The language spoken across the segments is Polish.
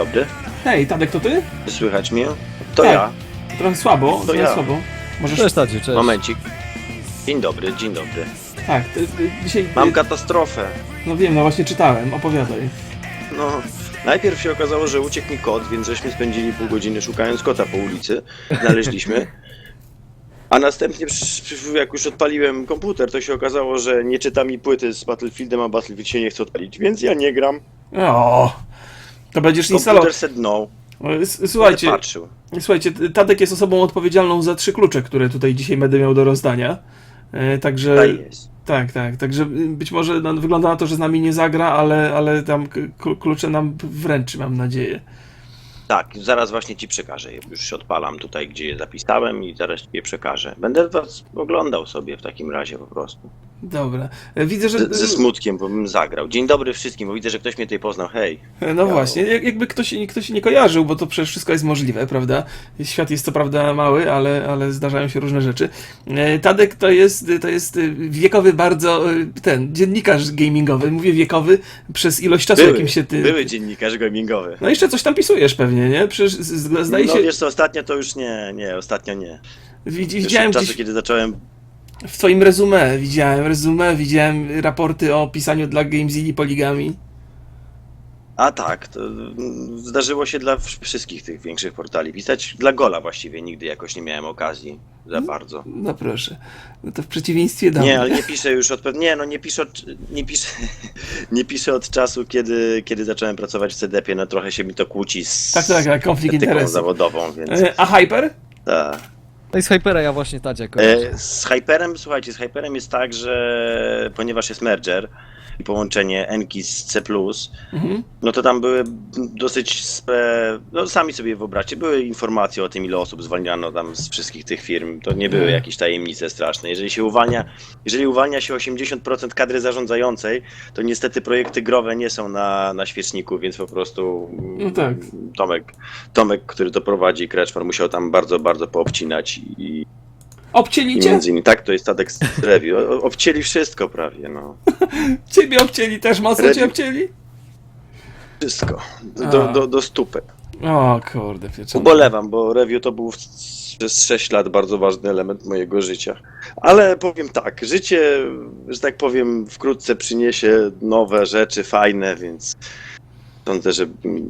Dobry. Hej, Tadek, to ty? Słychać mnie? To Tak. ja. Trochę słabo, trochę ja. słabo. Możesz... Cześć Tadziu, cześć. Momencik. Dzień dobry, dzień dobry. Tak, ty, ty, dzisiaj... Mam katastrofę. No wiem, no właśnie czytałem, opowiadaj. No, najpierw się okazało, że uciekł mi kot, więc żeśmy spędzili pół godziny szukając kota po ulicy. Znaleźliśmy. A następnie, przy- przy- jak już odpaliłem komputer, to się okazało, że nie czyta mi płyty z Battlefieldem, a Battlefield się nie chce odpalić, więc ja nie gram. O, to będziesz instalował. Komputer no. Słuchajcie, słuchajcie, Tadek jest osobą odpowiedzialną za trzy klucze, które tutaj dzisiaj będę miał do rozdania. E, także... Tak. Tak, tak, także być może no, wygląda na to, że z nami nie zagra, ale, ale tam klucze nam wręczy, mam nadzieję. Tak, zaraz właśnie ci przekażę. Już się odpalam tutaj, gdzie je zapisałem i zaraz ci je przekażę. Będę was oglądał sobie w takim razie po prostu. Dobra. E, Widzę, że... Z, ze smutkiem, bo bym zagrał. Dzień dobry wszystkim, bo widzę, że ktoś mnie tutaj poznał. Hej. No właśnie, jak- jakby ktoś, ktoś nie kojarzył, bo to przecież wszystko jest możliwe, prawda? Świat jest co prawda mały, ale, ale zdarzają się różne rzeczy. E, Tadek to jest, to jest e, wiekowy bardzo, e, ten, dziennikarz gamingowy, mówię wiekowy przez ilość czasu, Były, jakim się ty... były dziennikarz gamingowy. No jeszcze coś tam pisujesz pewnie, nie? Przecież z- zdaje no się, wiesz co, ostatnio to już nie, nie, ostatnio nie. widzi- widziałem czasu, gdzieś kiedy zacząłem... w twoim rezumie, widziałem rezumie, widziałem raporty o pisaniu dla GameZilla poligami. A tak, to mm, zdarzyło się dla wsz- wszystkich tych większych portali. Pisać dla Gola właściwie nigdy jakoś nie miałem okazji za bardzo. No proszę, no to w przeciwieństwie do Nie, ale nie piszę już od... Nie, no nie piszę od, nie piszę, nie piszę od czasu, kiedy, kiedy zacząłem pracować w CDP. No trochę się mi to kłóci z Tak, tak, tak, konflikt etyką interesów. zawodową, więc... E, A Hyper? Tak. No i z Hypera ja właśnie Tadzia kojarzę. E, Z Hyperem, słuchajcie, z Hyperem jest tak, że ponieważ jest merger i połączenie Enki z C+, Mhm. no to tam były dosyć, no sami sobie wyobraźcie, były informacje o tym, ile osób zwalniano tam z wszystkich tych firm. To nie były Mhm. jakieś tajemnice straszne. Jeżeli się uwalnia, jeżeli uwalnia się 80% kadry zarządzającej, to niestety projekty growe nie są na, na świeczniku, więc po prostu No tak. Tomek, Tomek, który to prowadzi, Kreczmar, musiał tam bardzo, bardzo poobcinać i, i Obcięlicie? między innymi, tak, to jest Tadek. O- Obcięli wszystko prawie, no. Ciebie obcięli też, mocno Ready? cię obcięli? Wszystko. Do, do, do. O kurde, pieczone. Ubolewam, bo Review to był w- przez 6 lat bardzo ważny element mojego życia. Ale powiem tak, życie, że tak powiem, wkrótce przyniesie nowe rzeczy, fajne, więc sądzę, że mm,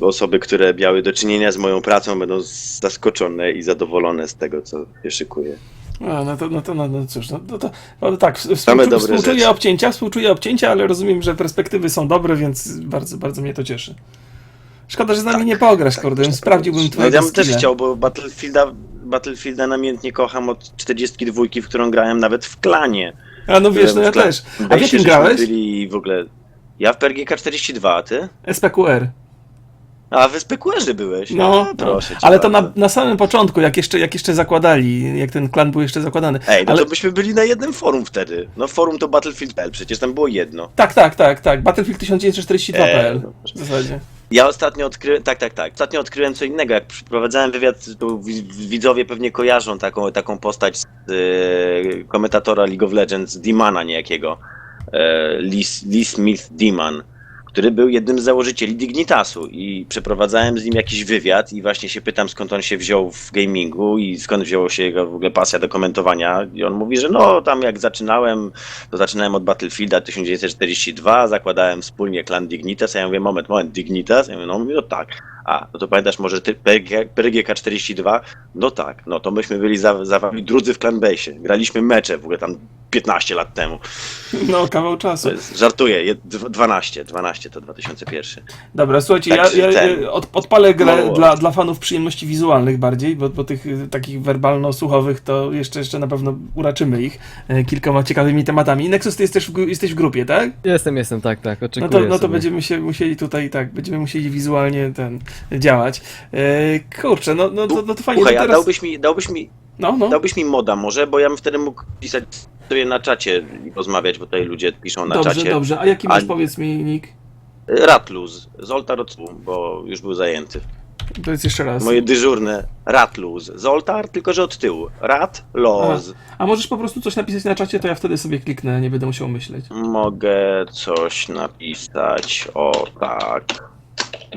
osoby, które miały do czynienia z moją pracą, będą zaskoczone i zadowolone z tego, co się szykuje. A, no to, no to, no, no cóż, no, no to, no tak, współczu, współczuję rzeczy. obcięcia, współczuję obcięcia, ale rozumiem, że perspektywy są dobre, więc bardzo, bardzo mnie to cieszy. Szkoda, że z nami nie pograsz, kurde, można sprawdziłbym powiedzieć. twoje ja bym też chciał, bo Battlefielda, Battlefielda namiętnie kocham od 42, w którą grałem nawet w klanie. A no wiesz, no ja też. A w jakim grałeś? Byli w ogóle... Ja w PRGK 42, a ty? SPQR. A w SPQR byłeś? No, A, proszę cię ale to na, na samym początku, jak jeszcze, jak jeszcze zakładali, jak ten klan był jeszcze zakładany. Ej, no ale... to byśmy byli na jednym forum wtedy. No forum to Battlefield.pl, przecież tam było jedno. Tak, tak, tak, tak, Battlefield 1942.pl Eee, no, w zasadzie. Ja ostatnio odkryłem, tak, tak, tak. Ostatnio odkryłem co innego. Jak przeprowadzałem wywiad, to wi- widzowie pewnie kojarzą taką, taką postać z e, komentatora League of Legends, Dimana niejakiego. Lee, Lee Smith Diman, który był jednym z założycieli Dignitasu i przeprowadzałem z nim jakiś wywiad i właśnie się pytam skąd on się wziął w gamingu i skąd wzięło się jego w ogóle pasja do komentowania i on mówi, że no tam jak zaczynałem, to zaczynałem od Battlefielda 1942, zakładałem wspólnie klan Dignitas, a ja mówię, moment, moment, Dignitas? Ja mówię, no, on mówi, no tak. A, no to pamiętasz może ty PG, PRGK 42? No tak, no to myśmy byli za, za wami drudzy w Clan Base. Graliśmy mecze w ogóle tam 15 lat temu. No, kawał czasu. Jest, żartuję, je- dw- 12, 12 to 2001. Dobra, słuchajcie, ja, Także ja, ten- ja od, odpalę grę Mało. dla, dla fanów przyjemności wizualnych bardziej, bo, bo tych y, takich werbalno-słuchowych to jeszcze, jeszcze na pewno uraczymy ich e, kilkoma ciekawymi tematami. Nexus, ty jesteś w, jesteś w grupie, tak? Jestem, jestem, tak, tak, No oczekuję to, no to sobie. będziemy się musieli tutaj, tak, będziemy musieli wizualnie ten działać. E, kurczę, no, no, to, no to fajnie, Słuchaj, to a teraz... dałbyś mi, dałbyś, mi, No, no, dałbyś mi moda może, bo ja bym wtedy mógł pisać sobie na czacie i rozmawiać, bo tutaj ludzie piszą na dobrze, czacie. dobrze. A jaki masz, A- powiedz mi, Nick? Ratluz, Zolta Rocu, bo już był zajęty. To jest jeszcze raz. Moje dyżurne Ratluz. Zoltar, tylko że od tyłu. Rat, loz. A możesz po prostu coś napisać na czacie, to ja wtedy sobie kliknę, nie będę musiał myśleć. Mogę coś napisać. O tak.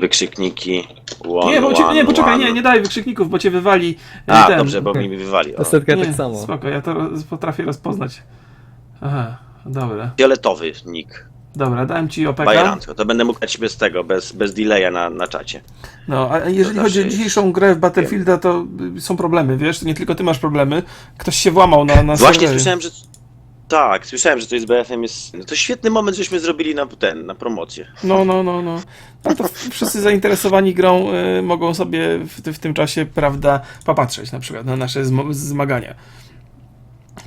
Wykrzykniki. One, Nie, bo cię, nie, one, poczekaj, one. nie, nie daj wykrzykników, bo cię wywali e, A, ten. dobrze, bo mi wywali. O. Estetka Nie, tak samo. spoko, ja to roz, potrafię rozpoznać. Aha, dobra. Fioletowy nick. Dobra, dałem ci OPK. Bajerancko. To będę mógł grać bez tego, bez, bez delaya na, na czacie. No, a jeżeli To chodzi o dzisiejszą grę w Battlefielda, to y, są problemy, wiesz? Nie tylko ty masz problemy. Ktoś się włamał na, na Właśnie serwery. słyszałem, że. Tak, słyszałem, że to jest BFM jest. No to świetny moment, żeśmy zrobili na ten, na promocję. No, no, no, no. No to wszyscy zainteresowani grą y, mogą sobie w, w tym czasie, prawda, popatrzeć na przykład na nasze zmagania.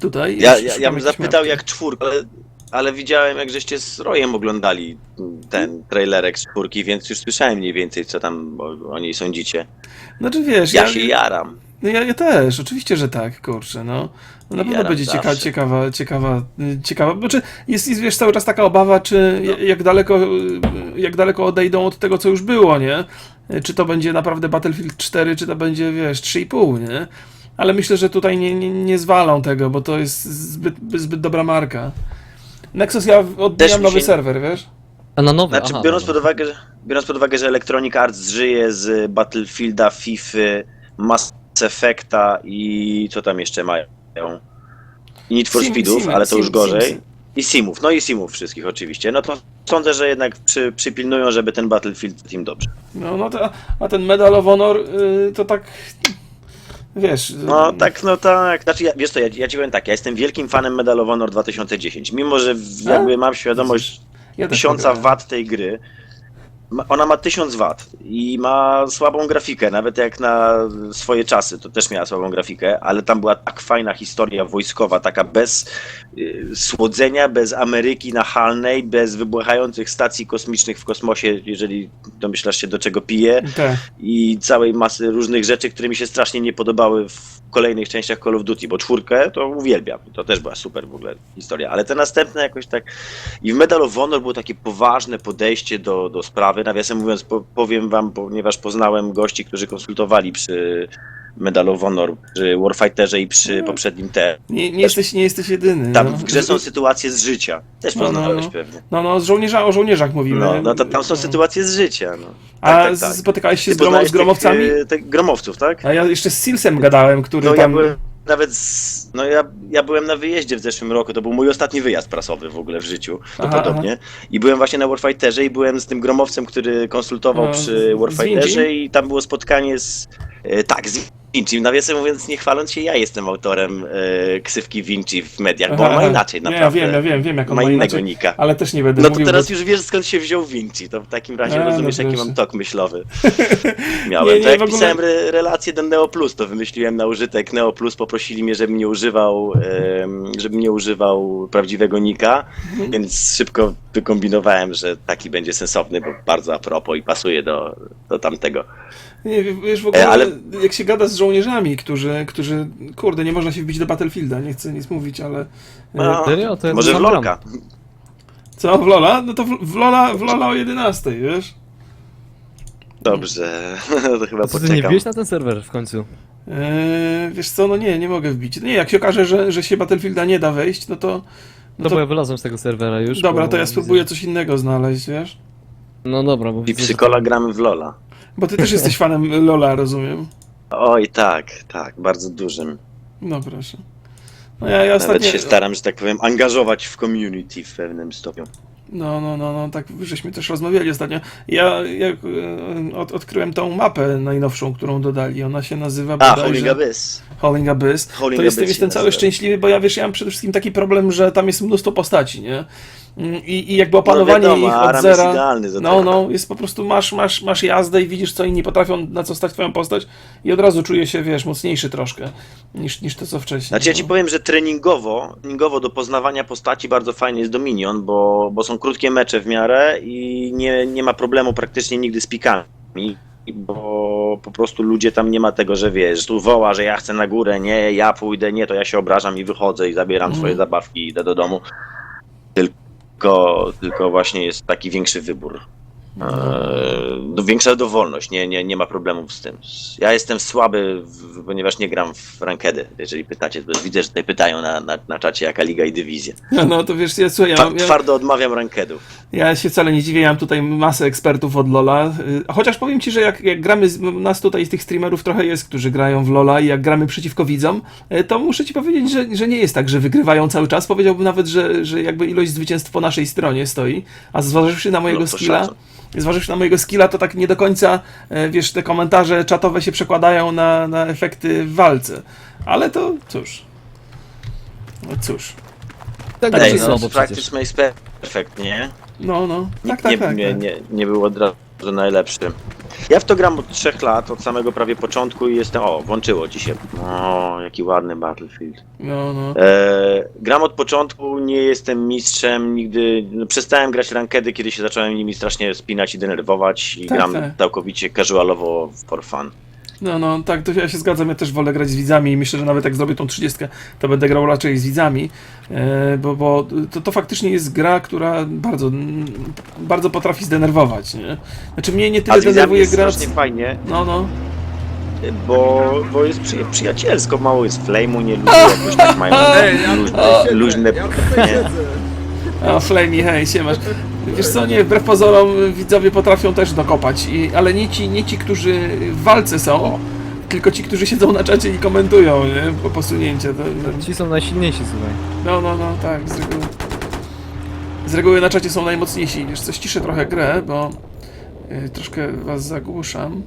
Tutaj. Ja, ja, ja bym zapytał mapki. jak czwórka, ale, ale widziałem jak żeście z Rojem oglądali ten trailerek z czwórki, więc już słyszałem mniej więcej co tam o, o niej sądzicie. Znaczy wiesz, Ja się jaram. No ja, ja też, oczywiście, że tak, kurczę, no. no na pewno Jaram będzie cieka, zawsze. ciekawa, ciekawa, y, ciekawa, znaczy jest, jest, wiesz, cały czas taka obawa, czy No. jak daleko, y, jak daleko odejdą od tego, co już było, nie? Y, Czy to będzie naprawdę Battlefield 4, czy to będzie, wiesz, 3,5, nie? Ale myślę, że tutaj nie, nie, nie zwalą tego, bo to jest zbyt, zbyt dobra marka. Nexus ja Też odbijam mi nowy się- serwer, wiesz? A na nowy, Znaczy, aha, biorąc, dobra. pod uwagę, że- biorąc pod uwagę, że Electronic Arts żyje z Battlefielda, FIFA, Mass Effecta i co tam jeszcze mają? I Need for Sim- Speedów, Sim- ale to już Sim- gorzej. Simsy. I Simów, no i Simów wszystkich oczywiście. No to sądzę, że jednak przy, przypilnują, żeby ten Battlefield im dobrze. No, no to, a ten Medal of Honor y, to tak, wiesz... No tak, no tak. Znaczy, ja, wiesz co, ja, ja ci powiem tak, ja jestem wielkim fanem Medal of Honor 2010. Mimo, że w, jakby mam świadomość ja tysiąca pograłem. wat tej gry. Ona ma 1000 wat i ma słabą grafikę, nawet jak na swoje czasy to też miała słabą grafikę, ale tam była tak fajna historia wojskowa, taka bez y, słodzenia, bez Ameryki nachalnej, bez wybuchających stacji kosmicznych w kosmosie, jeżeli domyślasz się do czego pije Tak. i całej masy różnych rzeczy, które mi się strasznie nie podobały w kolejnych częściach Call of Duty, bo czwórkę to uwielbiam, to też była super w ogóle historia, ale te następne jakoś tak i w Medal of Honor było takie poważne podejście do, do sprawy, nawiasem mówiąc po, powiem wam, ponieważ poznałem gości, którzy konsultowali przy Medal of Honor, przy Warfighterze i przy Mm. poprzednim te. Nie, nie, jesteś, nie jesteś jedyny. Tam no. w grze są sytuacje z życia, też No, no, poznałeś no. pewnie. No, no, z żołnierza, o żołnierzach mówimy. No, no to tam są No. sytuacje z życia, no. A Tak, tak, tak. spotykałeś się Ty z, gromo, z gromowcami? Tych, e, tych gromowców, tak? A ja jeszcze z Silsem gadałem, który No ja tam... byłem nawet z, no ja, ja byłem na wyjeździe w zeszłym roku, to był mój ostatni wyjazd prasowy w ogóle w życiu, to Aha, podobnie. I byłem właśnie na Warfighterze i byłem z tym gromowcem, który konsultował z- przy Warfighterze i tam było spotkanie z, e, tak, z Vinci. Nawiasem mówiąc, nie chwaląc się, ja jestem autorem e, ksywki Vinci w mediach, bo on ma inaczej nie, naprawdę. Ja wiem, ja wiem, wiem, jak on ma ma innego inaczej, nika. ale też nie będę No to mówił, teraz bo... już wiesz skąd się wziął Vinci, to w takim razie A, no rozumiesz jaki proszę. mam tok myślowy. Miałem. Nie, nie, to jak ogóle- pisałem re relację do Neo Plus, to wymyśliłem na użytek Neo Plus, poprosili mnie, żebym nie używał, em, żebym nie używał prawdziwego nika, Mhm. więc szybko wykombinowałem, że taki będzie sensowny, bo bardzo a propos i pasuje do, do tamtego. Nie, wiesz, w ogóle, E, ale- jak się gada z żołnierzami, którzy, którzy, kurde, nie można się wbić do Battlefielda, nie chcę nic mówić, ale... e, No, Serio? To może w. Lolka. Co, w Lola? No to w, w, Lola, w Lola o 11, wiesz? Dobrze, to chyba ty nie poczekam. wbiłeś na ten serwer w końcu? Eee, wiesz co, no nie, nie mogę wbić. Nie, jak się okaże, że, że się Battlefielda nie da wejść, no to... No, No bo to ja wylazłem z tego serwera już. dobra, to ja widzę- spróbuję coś innego znaleźć, wiesz? No dobra, bo I widzę, gramy w Lola. Bo ty też jesteś fanem Lola, rozumiem. Oj, tak, tak, bardzo dużym. No proszę. No ja, ja Nawet ostatnio... się staram, że tak powiem, angażować w community w pewnym stopniu. No, no, no, no, tak żeśmy też rozmawiali ostatnio. Ja jak e, od, odkryłem tą mapę najnowszą, którą dodali. Ona się nazywa A, Holding Abyss. Holding Abyss. Holding to jestem, Abyss jestem się cały szczęśliwy, bo ja wiesz, ja mam przede wszystkim taki problem, że tam jest mnóstwo postaci, nie? Mm, I, i jakby opanowanie no wiadomo, ich od Aram jest zera. idealny do No, no, jest po prostu masz, masz, masz jazdę i widzisz, co inni potrafią, na co stać twoją postać i od razu czuję się, wiesz, mocniejszy troszkę niż, niż to, co wcześniej. Znaczy ja ci no. powiem, że treningowo, treningowo do poznawania postaci bardzo fajny jest Dominion, bo, bo są krótkie mecze w miarę i nie, nie ma problemu praktycznie nigdy z pikami. Bo po prostu ludzie tam nie ma tego, że wiesz, tu woła, że ja chcę na górę, nie, ja pójdę, nie, to ja się obrażam i wychodzę i zabieram Mhm. swoje zabawki i idę do domu. Tylko, tylko właśnie jest taki większy wybór. Eee, no, większa dowolność, nie, nie, nie ma problemów z tym. Ja jestem słaby, w, ponieważ nie gram w rankedy, jeżeli pytacie, bo widzę, że tutaj pytają na, na, na czacie jaka liga i dywizja. No, no to wiesz, ja, słuchaj, ja, Twa, mam- ja, Twardo odmawiam rankedów. ja się wcale nie dziwię, ja mam tutaj masę ekspertów od LoL'a. y, Chociaż powiem ci, że jak, jak gramy, z, nas tutaj z tych streamerów trochę jest, którzy grają w LoL'a i jak gramy przeciwko widzom, y, to muszę ci powiedzieć, że, że nie jest tak, że wygrywają cały czas. Powiedziałbym nawet, że, że jakby ilość zwycięstw po naszej stronie stoi. A zważywszy na mojego No to skilla, szacun. Zważywszy na mojego skilla, to tak nie do końca, e, wiesz, te komentarze czatowe się przekładają na, na efekty w walce. Ale to cóż. No cóż. Tak Ej, będzie no, słabo practice makes perfect, nie? No, no. Tak, tak, nie, tak. nie, tak. nie, nie był od razu najlepszy. Ja w to gram od trzech lat, od samego prawie początku i jestem... O, włączyło ci się. O, jaki ładny Battlefield. No, no. E, gram od początku, nie jestem mistrzem, nigdy no, przestałem grać rankedy, kiedy się zacząłem nimi strasznie spinać i denerwować i Tak, gram tak. całkowicie casualowo for fun. No, no, tak, to ja się zgadzam, ja też wolę grać z widzami i myślę, że nawet jak zrobię tą 30, to będę grał raczej z widzami, e, bo, bo to, to faktycznie jest gra, która bardzo, bardzo potrafi zdenerwować, nie? Znaczy mnie nie tyle denerwuje jest gra... strasznie fajnie, No, no, bo, bo jest przy, przyjacielsko, mało jest flame'u, nie lubię jakoś tak mają luźne, luźne ja a Flamey, hej, siemasz. Wiesz co, nie, wbrew pozorom widzowie potrafią też dokopać, i, ale nie ci, nie ci, którzy w walce są, tylko ci, którzy siedzą na czacie i komentują, nie? Po posunięcie. To, to, Ci są najsilniejsi, słuchaj. No, no, no, tak, z reguły. Z reguły na czacie są najmocniejsi. Wiesz co, ściszę trochę grę, bo y, troszkę was zagłuszam.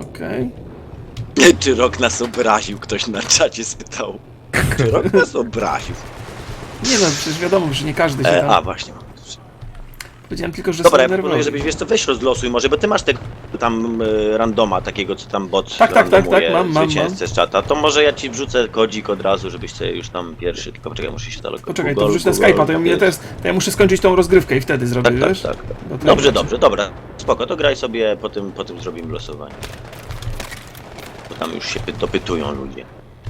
Okej. Czy rok nas obraził? Ktoś na czacie spytał. Czy rok nas obraził? Nie no, przecież wiadomo, że nie każdy się E, tam... a, właśnie. Powiedziałem tylko, że Dobra, ja proponuję, żebyś wiesz co, weź rozlosuj może, bo ty masz tego tam e, randoma takiego, co tam bot Tak, tak, tak, randomuje tak, mam, mam, zwycięzcę z czata, to może ja ci wrzucę kodzik od razu, żebyś sobie już tam pierwszy, tylko poczekaj, muszę się daleko. Poczekaj, to Google, wrzuć na Google, Skype'a, to ja, mnie Google. też, to ja muszę skończyć tą rozgrywkę i wtedy zrobię, Tak, tak, wiesz? tak. To Dobrze, ja- dobrze, dobra. Spoko, to graj sobie, potem, potem zrobimy losowanie. Bo tam już się py- dopytują ludzie.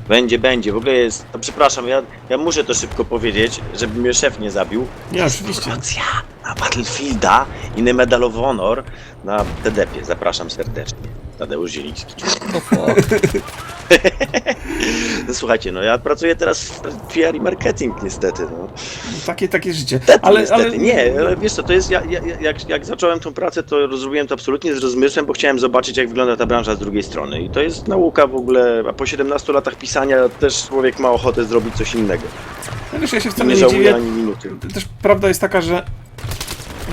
Będzie, będzie, w ogóle jest... No, przepraszam, ja, ja muszę to szybko powiedzieć, żeby mnie szef nie zabił. Nie, oczywiście. Promocja na Battlefielda i na Medal of Honor na TDP-ie. Zapraszam serdecznie. Tadeusz Zieliński. No. No, słuchajcie, no ja pracuję teraz w PR i marketing niestety, no. Takie, takie życie. Niestety, Ale, niestety. ale... Nie, ale wiesz co, to jest, ja, ja, jak, jak zacząłem tą pracę, to zrobiłem to absolutnie z rozmysłem, bo chciałem zobaczyć, jak wygląda ta branża z drugiej strony. I to jest nauka w ogóle, a po 17 latach pisania też człowiek ma ochotę zrobić coś innego. No wiesz, ja się wcale nie nie żałuję dziwię. ani minuty. Też prawda jest taka, że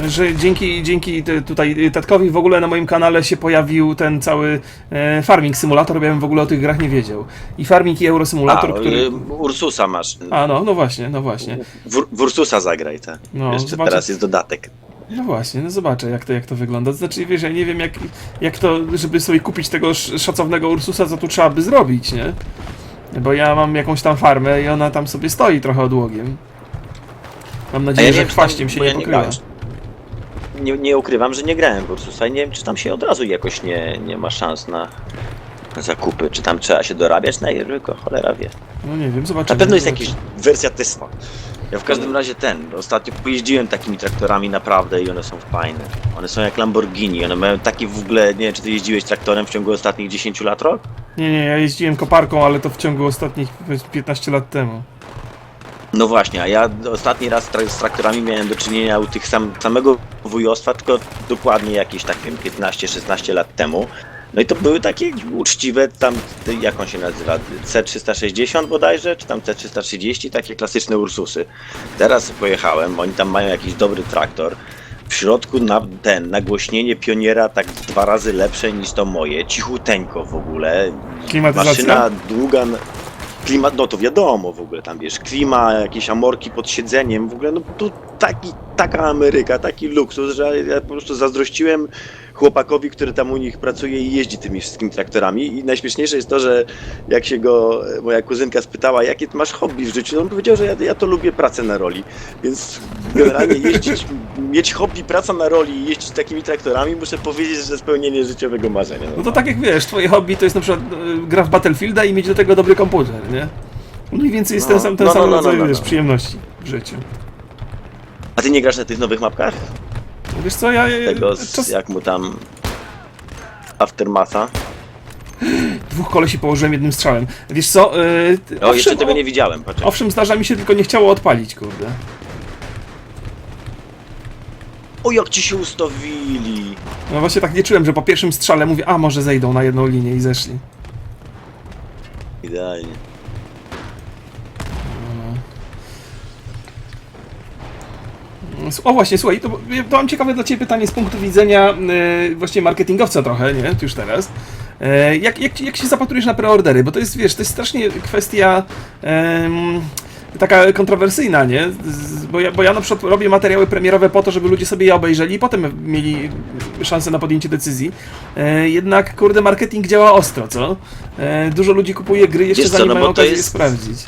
że dzięki, dzięki tutaj Tatkowi w ogóle na moim kanale się pojawił ten cały e, Farming Simulator, bo ja bym w ogóle o tych grach nie wiedział. I Farming i Euro A, Simulator, który... y, Ursusa masz. A, no, no właśnie, no właśnie. W, w Ursusa zagraj, tak. No, Jeszcze zobaczę. teraz jest dodatek. No właśnie, no zobaczę jak to, jak to wygląda. Znaczy, wiesz, ja nie wiem jak, jak to, żeby sobie kupić tego sz- szacownego Ursusa, co tu trzeba by zrobić, nie? Bo ja mam jakąś tam farmę i ona tam sobie stoi trochę odłogiem. Mam nadzieję, ja że wiem, tam- się nie ja pokryła. Nie, nie ukrywam, że nie grałem w Ursusa i nie wiem, czy tam się od razu jakoś nie, nie ma szans na zakupy, czy tam trzeba się dorabiać na Jeryko, cholera wie. No nie wiem, zobaczymy. Na pewno jest jakaś wersja Tesla. Ja w każdym razie ten, ostatnio pojeździłem takimi traktorami naprawdę i one są fajne. One są jak Lamborghini, one mają takie w ogóle, nie wiem czy ty jeździłeś traktorem w ciągu ostatnich 10 lat rok? Nie, nie, ja jeździłem koparką, ale to w ciągu ostatnich powiedzmy, 15 lat temu. No właśnie, a ja ostatni raz z traktorami miałem do czynienia u tych sam, samego wujostwa, tylko dokładnie jakieś tak wiem 15-16 lat temu. No i to były takie uczciwe tam, jak on się nazywa, C360 bodajże, czy tam C330, takie klasyczne Ursusy. Teraz pojechałem, oni tam mają jakiś dobry traktor. W środku na, ten, nagłośnienie pioniera tak dwa razy lepsze niż to moje, cichuteńko w ogóle. Klimatyzacja? Maszyna długa, klimat, no to wiadomo w ogóle, tam wiesz, klima, jakieś amorki pod siedzeniem, w ogóle no tu taki, taka Ameryka, taki luksus, że ja po prostu zazdrościłem chłopakowi, który tam u nich pracuje i jeździ tymi wszystkimi traktorami i najśmieszniejsze jest to, że jak się go moja kuzynka spytała, jakie masz hobby w życiu, no on powiedział, że ja, ja to lubię pracę na roli, więc generalnie jeździć, mieć hobby, praca na roli i jeździć takimi traktorami, muszę powiedzieć, że spełnienie życiowego marzenia. No to tak jak wiesz, twoje hobby to jest na przykład e, gra w Battlefielda i mieć do tego dobry komputer, nie? Mniej więcej jest No, ten sam, ten no, sam no, no, rodzaj no, no. wiesz, przyjemności w życiu. A ty nie grasz na tych nowych mapkach? Wiesz co, ja... Tego, z, czas... jak mu tam Aftermatha. Dwóch kolesi położyłem jednym strzałem. Wiesz co, yy, O, jeszcze owszem, tego o- nie widziałem, patrzę. Owszem, zdarza mi się, tylko nie chciało odpalić, kurde. O, jak ci się ustawili! No właśnie tak nie czułem, że po pierwszym strzale mówię, a może zejdą na jedną linię i zeszli. Idealnie. O właśnie, słuchaj, to, to mam ciekawe dla Ciebie pytanie z punktu widzenia yy, właśnie marketingowca trochę, nie? Już teraz. E, jak, jak, jak się zapatrujesz na preordery? Bo to jest, wiesz, to jest strasznie kwestia taka kontrowersyjna, nie? Bo, ja, bo ja na przykład robię materiały premierowe po to, żeby ludzie sobie je obejrzeli i potem mieli szansę na podjęcie decyzji. E, jednak, kurde, marketing działa ostro, co? E, dużo ludzi kupuje gry jeszcze Wiesz co, zanim no mają okazję je jest- sprawdzić.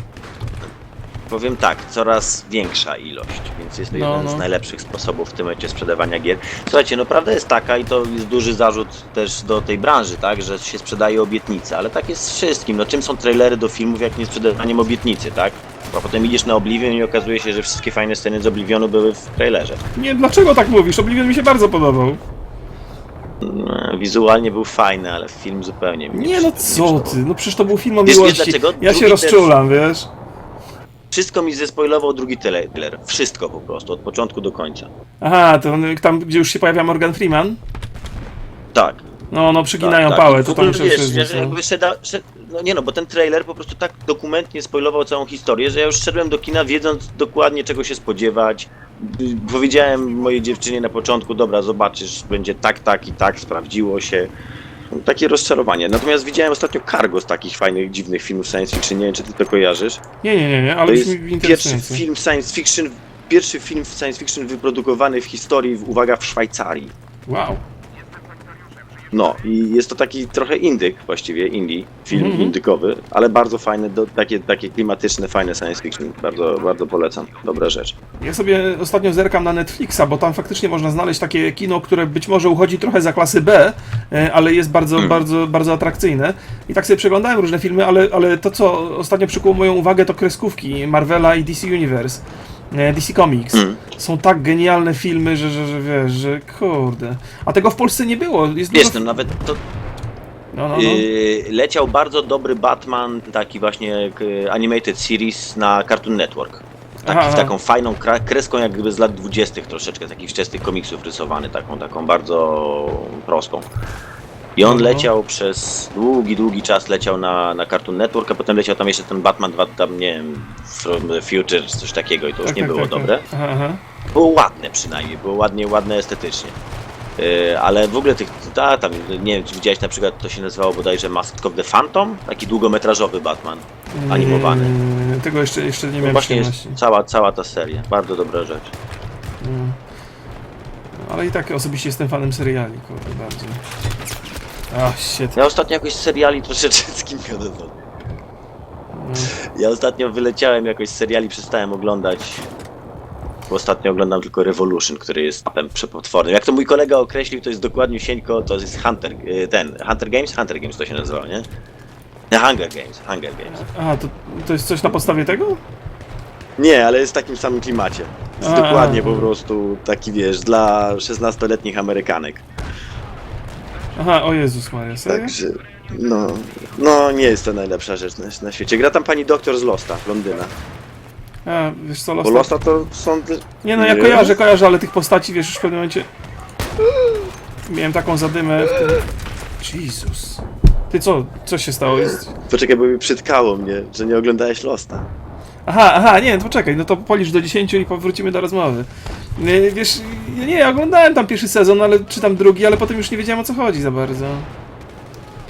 Powiem tak, coraz większa ilość, więc jest to No, jeden no. z najlepszych sposobów w tym momencie sprzedawania gier. Słuchajcie, no prawda jest taka i to jest duży zarzut też do tej branży, tak, że się sprzedaje obietnice, ale tak jest z wszystkim. No czym są trailery do filmów, jak nie sprzedawaniem obietnicy, tak? A potem idziesz na Oblivion i okazuje się, że wszystkie fajne sceny z Oblivionu były w trailerze. Nie, dlaczego tak mówisz? Oblivion mi się bardzo podobał. No, Wizualnie był fajny, ale film zupełnie mi Nie no przy- co ty, no przecież to był film o Wiesz- wiesz miłości. dlaczego? Ja się Drugi rozczulam, wiesz? Wszystko mi zespoilował drugi trailer. Wszystko po prostu, od początku do końca. Aha, to tam gdzie już się pojawia Morgan Freeman? Tak. No, no przyginają Tak, tak. pałę, to tam wiesz, no. jakby szeda, szed, no nie no, bo ten trailer po prostu tak dokumentnie spoilował całą historię, że ja już szedłem do kina wiedząc dokładnie czego się spodziewać. Powiedziałem mojej dziewczynie na początku, dobra, zobaczysz, będzie tak, tak i tak, sprawdziło się. Takie rozczarowanie. Natomiast widziałem ostatnio Cargo z takich fajnych, dziwnych filmów science fiction, nie wiem czy ty to kojarzysz. Nie, nie, nie, nie, To ale jest brzmi pierwszy film science fiction, pierwszy film science fiction wyprodukowany w historii, uwaga, w Szwajcarii. Wow. No i jest to taki trochę indyk właściwie, indie, film Mhm. indykowy, ale bardzo fajny, do, takie, takie klimatyczne, fajne science fiction. Bardzo, bardzo polecam. Dobra rzecz. Ja sobie ostatnio zerkam na Netflixa, bo tam faktycznie można znaleźć takie kino, które być może uchodzi trochę za klasy B, e, ale jest bardzo, Hmm. bardzo, bardzo atrakcyjne. I tak sobie przeglądałem różne filmy, ale, ale to, co ostatnio przykuło moją uwagę, to kreskówki Marvela i DC Universe. DC Comics. Mm. Są tak genialne filmy, że, że, że wiesz, że kurde. A tego w Polsce nie było. Jest Wiesz, dużo... no nawet to no, no, no. yy, leciał bardzo dobry Batman, taki właśnie animated series na Cartoon Network. Taki, Aha, aha. taką fajną kreską jakby z lat dwudziestych troszeczkę, z takich wczesnych komiksów rysowany, taką, taką bardzo prostą. I on Mhm. leciał przez długi, długi czas leciał na, na Cartoon Network, a potem leciał tam jeszcze ten Batman 2, tam nie wiem, From the Future, coś takiego i to już Tak, nie tak, było tak, dobre. Aha, aha. Było ładne przynajmniej, było ładnie, ładne estetycznie. Yy, ale w ogóle tych, ta, tam, nie wiem, czy widziałeś na przykład, to się nazywało bodajże Mask of the Phantom? Taki długometrażowy Batman. Animowany. Eee, tego jeszcze, jeszcze nie No miałem właśnie jest cała, cała ta seria. Bardzo dobra rzecz. Mm. Ale i tak osobiście jestem fanem seriali, kurde, bardzo. Ach, shit. Ja ostatnio jakoś z seriali troszeczkę z kim gadam. No. Ja ostatnio wyleciałem jakoś z seriali, przestałem oglądać. Bo ostatnio oglądam tylko Revolution, który jest tapem przepotwornym. Jak to mój kolega określił, to jest dokładnie sieńko, to jest Hunter, y, ten, Hunter Games? Hunter Games to się nazywa, nie? Nie, Hunger Games, Hunger Games. A, to, to jest coś na podstawie tego? Nie, ale jest w takim samym klimacie. Jest A. dokładnie po prostu taki, wiesz, dla 16-letnich Amerykanek. Aha, o Jezus Maria, serio? Także, no, no nie jest to najlepsza rzecz na, na świecie. Gra tam pani doktor z Losta, Londyna. A, wiesz co, Bo Lost... Losta to są... Nie no, ja kojarzę, kojarzę, ale tych postaci, wiesz, już w pewnym momencie... Miałem taką zadymę w tym... Jezus. Ty co, co się stało? Jest... Poczekaj, bo mi przytkało mnie, że nie oglądałeś Losta. Aha, aha, nie, poczekaj, no to policz do 10 i powrócimy do rozmowy. Nie, Wiesz, nie, ja oglądałem tam pierwszy sezon, ale czytam drugi, ale potem już nie wiedziałem o co chodzi za bardzo.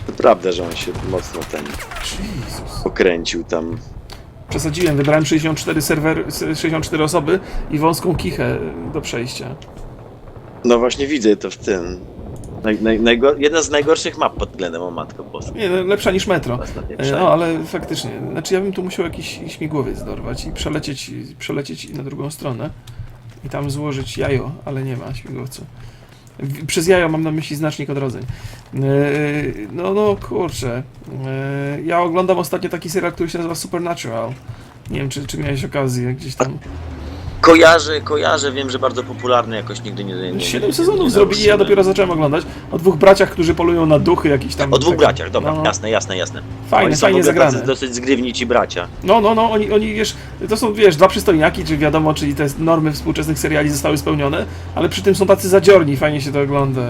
To prawda, że on się mocno ten Jezus. pokręcił tam. Przesadziłem, wybrałem 64 serwer, 64 osoby i wąską kichę do przejścia. No właśnie widzę to w tym. Naj, naj, najgo, jedna z najgorszych map pod względem o matko boska. Nie, no, lepsza niż metro. Przejdę. No, ale faktycznie. Znaczy ja bym tu musiał jakiś śmigłowiec dorwać i przelecieć, przelecieć na drugą stronę i tam złożyć jajo, ale nie ma śmigłowca. W- Przez jajo mam na myśli znacznik odrodzeń. E, No, no, kurczę. E, Ja oglądam ostatnio taki serial, który się nazywa Supernatural. Nie wiem, czy, czy miałeś okazję gdzieś tam. Kojarzę, kojarzę, wiem, że bardzo popularny, jakoś nigdy nie... nie, Siedem sezonów nie zrobili, ja dopiero zacząłem oglądać. O dwóch braciach, którzy polują na duchy jakieś tam. O dwóch braciach, dobra, no, jasne, jasne, jasne. Fajne, Oni fajnie zagrane. dosyć zgrywni ci bracia. No, no, no, oni, oni wiesz, to są, wiesz, dwa przystojniaki, czy wiadomo, czyli te normy współczesnych seriali zostały spełnione, ale przy tym są tacy zadziorni, fajnie się to ogląda.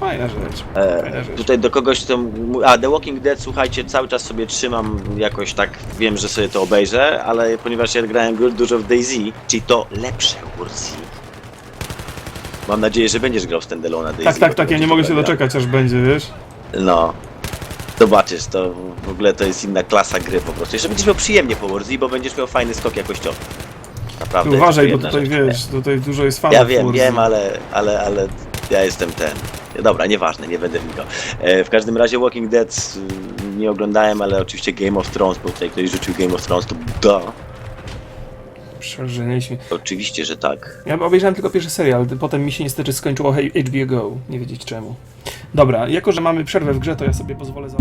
Fajna rzecz. E, Fajna rzecz. tutaj do kogoś tam. A, The Walking Dead, słuchajcie, cały czas sobie trzymam jakoś tak, wiem, że sobie to obejrzę, ale ponieważ ja grałem du- dużo w DayZ, czyli to lepsze wersji. Mam nadzieję, że będziesz grał w standalone DayZ. Tak, tak, to tak, ja nie mogę się doczekać, aż będzie, wiesz. No. Zobaczysz, to w ogóle to jest inna klasa gry po prostu. Jeszcze będziesz miał przyjemnie po Warzy, bo będziesz miał fajny skok jakościowy. Naprawdę. Ty uważaj, bo tutaj, rzecz. wiesz, tutaj dużo jest fanów. Ja wiem, Warzy. wiem, ale, ale, ale ja jestem ten. Dobra, nieważne, nie będę wnikał. E, w każdym razie Walking Dead y, nie oglądałem, ale oczywiście Game of Thrones, bo tutaj ktoś rzucił Game of Thrones, to da. Przeżeniliśmy. Oczywiście, że tak. Ja obejrzałem tylko pierwszy serial, potem mi się niestety skończyło HBO Go. Nie wiedzieć czemu. Dobra, jako że mamy przerwę w grze, to ja sobie pozwolę za...